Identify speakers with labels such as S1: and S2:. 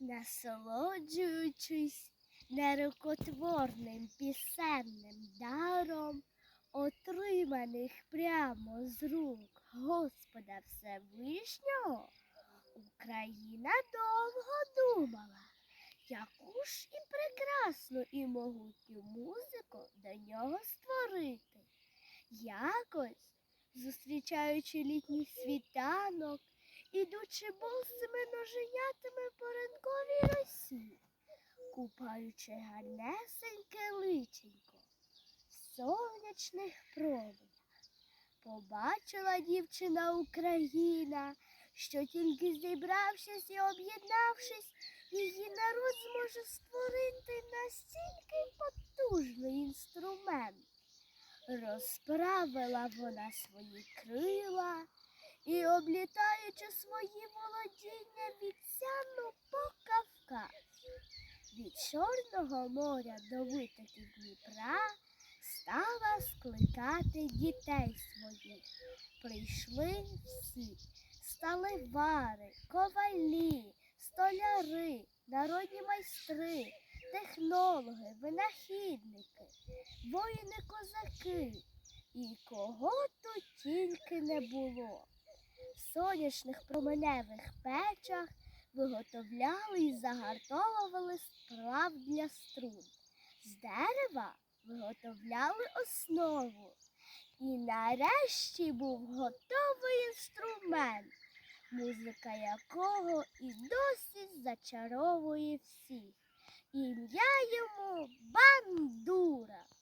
S1: насолоджуючись нерукотворним пісенним даром, отриманих прямо з рук Господа Всевишнього, Україна довго думала, яку ж і прекрасну і могутню музику до нього створити. Якось, зустрічаючи літній світанок, ідучи босими ноженятами по ранковій росі, купаючи гарнесеньке личенько в сонячних променях, побачила дівчина Україна, що тільки зібравшись і об'єднавшись, її народ зможе створити настільки потужний інструмент. Розправила вона свої крила і, облітаючи свої володіння від по Кавказ, від Чорного моря до витоків Дніпра, стала скликати дітей своїх. Прийшли всі сталевари, ковалі, столяри, народні майстри, технологи, винахідники, воїни-козаки. І кого тут тільки не було. В сонячних променевих печах виготовляли і загартовували сплав для струн. З дерева виготовляли основу. І нарешті був готовий інструмент, музика якого і досі зачаровує всіх. Ім'я йому бандура.